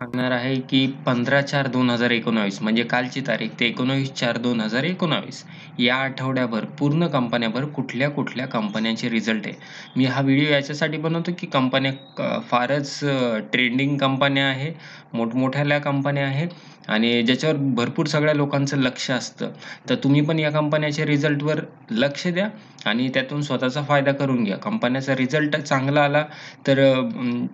सांगणार आहे की पंधरा चार दोन हजार एकोणावीस म्हणजे कालची तारीख ते एकोणावीस चार दोन हजार एकोणावीस. या आठवड्याभर पूर्ण कंपन्याभर कुठल्या कुठल्या कंपन्यांचे रिझल्ट आहे? मी हा व्हिडिओ याच्यासाठी बनवतो की कंपन्या फारच ट्रेंडिंग कंपन्या आहे मोठमोठ्याल्या कंपन्या आहे आणि ज्याच्यावर भरपूर सगळ्या लोकांचं लक्ष असतं. तर तुम्ही पण या कंपन्याच्या रिझल्टवर लक्ष द्या आणि त्यातून स्वतःचा फायदा करून घ्या. कंपन्याचा रिझल्ट चांगला आला तर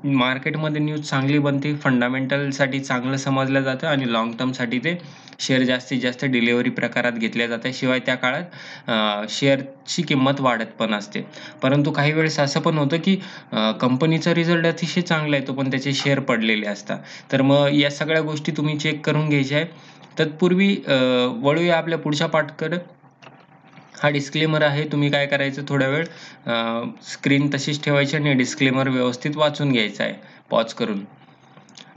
मार्केटमध्ये न्यूज चांगली बनते फंडामेंटल कॅपिटलसाठी चांगलं समजलं जातं आणि लाँग टर्मसाठी ते शेअर जास्तीत जास्त डिलिव्हरी प्रकारात घेतल्या जातात. शिवाय त्या काळात शेअरची किंमत वाढत पण असते. परंतु काही वेळेस असं पण होतं की कंपनीचा रिझल्ट अतिशय चांगला येतो पण त्याचे शेअर पडलेले असतात. तर मग या सगळ्या गोष्टी तुम्ही चेक करून घ्यायच्या आहे तत्पूर्वी वळूया आपल्या पुढच्या पाठकडं. हा डिस्क्लेमर आहे तुम्ही काय करायचं थोड्या वेळ स्क्रीन तशीच ठेवायची आणि डिस्क्लेमर व्यवस्थित वाचून घ्यायचा आहे. पॉज करून.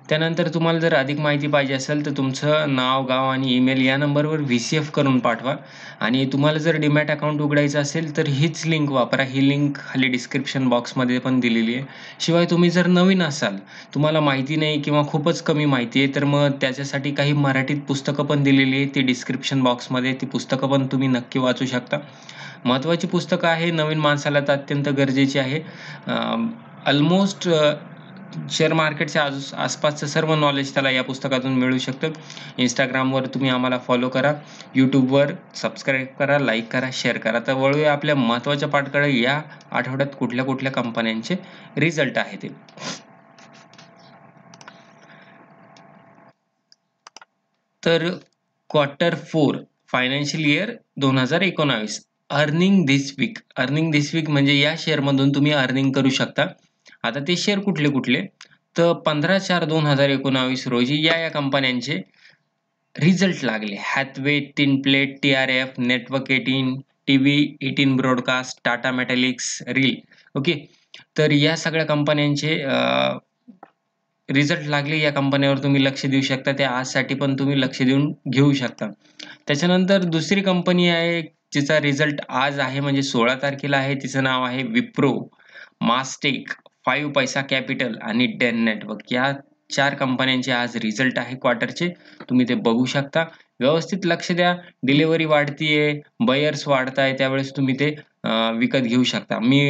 त्यानंतर तुम्हाला जर अधिक माहिती पाहिजे असेल तर तुमचं नाव गाव आणि ईमेल या नंबरवर व्ही सी एफ करून पाठवा. आणि तुम्हाला जर डीमॅट अकाउंट उघडायचं असेल तर हीच लिंक वापरा. ही लिंक खाली डिस्क्रिप्शन बॉक्समध्ये पण दिलेली आहे. शिवाय तुम्ही जर नवीन असाल तुम्हाला माहिती नाही किंवा खूपच कमी माहिती आहे तर मग त्याच्यासाठी काही मराठीत पुस्तकं पण दिलेली आहे ती डिस्क्रिप्शन बॉक्समध्ये ती पुस्तकं पण तुम्ही नक्की वाचू शकता. महत्त्वाची पुस्तकं आहे नवीन माणसाला तर अत्यंत गरजेची आहे. ऑलमोस्ट शेअर मार्केटच्या आज आसपासचं सर्व नॉलेज त्याला या पुस्तकातून मिळू शकतं. इंस्टाग्रामवर तुम्ही आम्हाला फॉलो करा. यूट्यूबवर सबस्क्राईब करा लाईक करा शेअर करा. तर वळूया आपल्या महत्त्वाच्या पाठकडे या आठवड्यात कुठल्या कुठल्या कंपन्यांचे रिझल्ट आहे ते. तर क्वार्टर फोर फायनान्शियल इयर दोन हजार एकोणावीस. Earning this week earning this week म्हणजे या शेअरमधून तुम्ही अर्निंग करू शकता. आता ते शेअर कुठले कुठले? तर पंधरा चार दोन हजार एकोणावीस रोजी या या कंपन्यांचे रिझल्ट लागले. Hathway tin plate T R F network eighteen T V eighteen broadcast Tata metallics reel okay तर या सगळ्या कंपन्यांचे रिझल्ट लागले. या कंपन्यावर तुम्ही लक्ष देऊ शकता. त्या आजसाठी पण तुम्ही लक्ष देऊन घेऊ शकता. त्याच्यानंतर दुसरी कंपनी आहे जिचा रिझल्ट आज आहे म्हणजे सोळा तारखेला आहे. तिचं नाव आहे विप्रो मास्टेक. फाईव्ह पैसा कॅपिटल आणि डेन नेटवर्क या चार कंपन्यांचे आज रिझल्ट आहे क्वार्टरचे तुम्ही ते बघू शकता. व्यवस्थित लक्ष द्या. डिलिव्हरी वाढतीये. बयर्स वाढताय. त्यावेळेस तुम्ही ते विकत घेऊ शकता. मी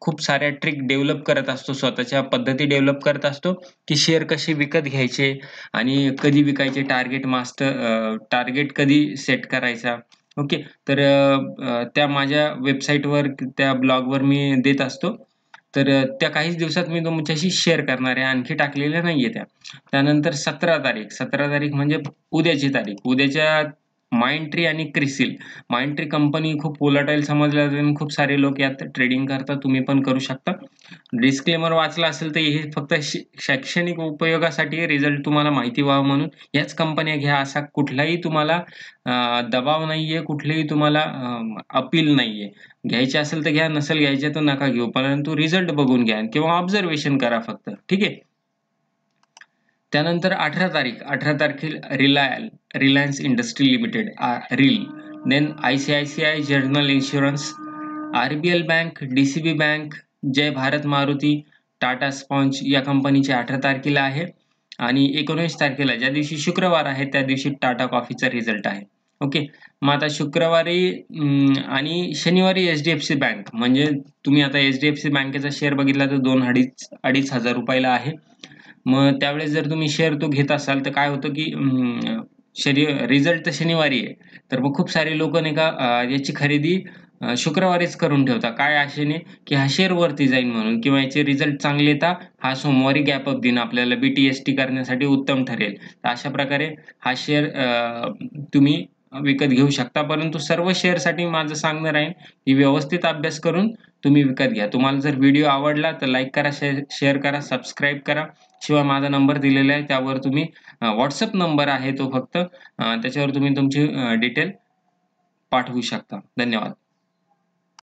खूप साऱ्या ट्रिक डेव्हलप करत असतो. स्वतःच्या पद्धती डेव्हलप करत असतो की शेअर कसे विकत घ्यायचे आणि कधी विकायचे टार्गेट मास्टर टार्गेट कधी सेट करायचा. ओके तर त्या माझ्या वेबसाईटवर त्या ब्लॉगवर मी देत असतो. तर त्या काहीच दिवसात मी तुमच्याशी शेअर करणार आहे. आणखी टाकलेल्या नाहीये त्या. त्यानंतर सतरा तारीख. सतरा तारीख म्हणजे उद्याची तारीख. उद्याच्या माइंड ट्री आणि क्रिसिल माइंडट्री कंपनी खूप पोलाटाईल समजल्या जाते खूप सारे लोक यात ट्रेडिंग करतात. तुम्ही पण करू शकता. डिस्क्लेमर वाचला असेल तर हे फक्त शैक्षणिक उपयोगासाठी रिझल्ट तुम्हाला माहिती व्हावं म्हणून. याच कंपन्या घ्या असा कुठलाही तुम्हाला दबाव नाहीये कुठलेही तुम्हाला अपील नाहीये. घ्यायचे असेल तर घ्या नसेल घ्यायचे तर नका घेऊ. परंतु रिझल्ट बघून घ्या किंवा ऑब्झर्वेशन करा फक्त. ठीक आहे? त्यानंतर अठरा तारीख अठरा तारखेला रिलायल Reliance industry limited reel then I C I C I general insurance R B L bank D C B bank Jai Bharat Maruti Tata sponge या कंपनीचे अठरा तारखेला आहे आणि एकोणवीस तारखेला ज्या दिवशी शुक्रवार आहे त्या दिवशी टाटा कॉफीचा रिझल्ट आहे. ओके? मग आता शुक्रवारी आणि शनिवारी H D F C bank. म्हणजे तुम्ही आता एच डी एफ सी बँकेचा शेअर बघितला तर दोन अडीच अडीच हजार रुपयाला आहे. मग त्यावेळेस जर तुम्ही शेअर तो घेत असाल तर काय होतं की शनि रिझल्ट तर शनिवारी आहे. तर मग खूप सारे लोक नाही का याची खरेदी शुक्रवारीच करून ठेवता. काय आशेने? की हा शेअर वरती जाईल म्हणून किंवा याचे रिझल्ट चांगले येतात हा सोमवारी गॅप अप दिन आपल्याला बी टी एस टी करण्यासाठी उत्तम ठरेल. तर अशा प्रकारे हा शेअर तुम्ही विकत घेऊ शकता. परंतु सर्व शेअरसाठी माझं सांगणं राहील की व्यवस्थित अभ्यास करून तुम्ही विकत घ्या. तुम्हाला जर व्हिडिओ आवडला तर लाईक करा शेअर करा सबस्क्राईब करा. शिवाय माझा नंबर दिलेला आहे त्यावर तुम्ही व्हॉट्सअप नंबर आहे तो फक्त. त्याच्यावर तुम्ही तुमची डिटेल पाठवू शकता. धन्यवाद.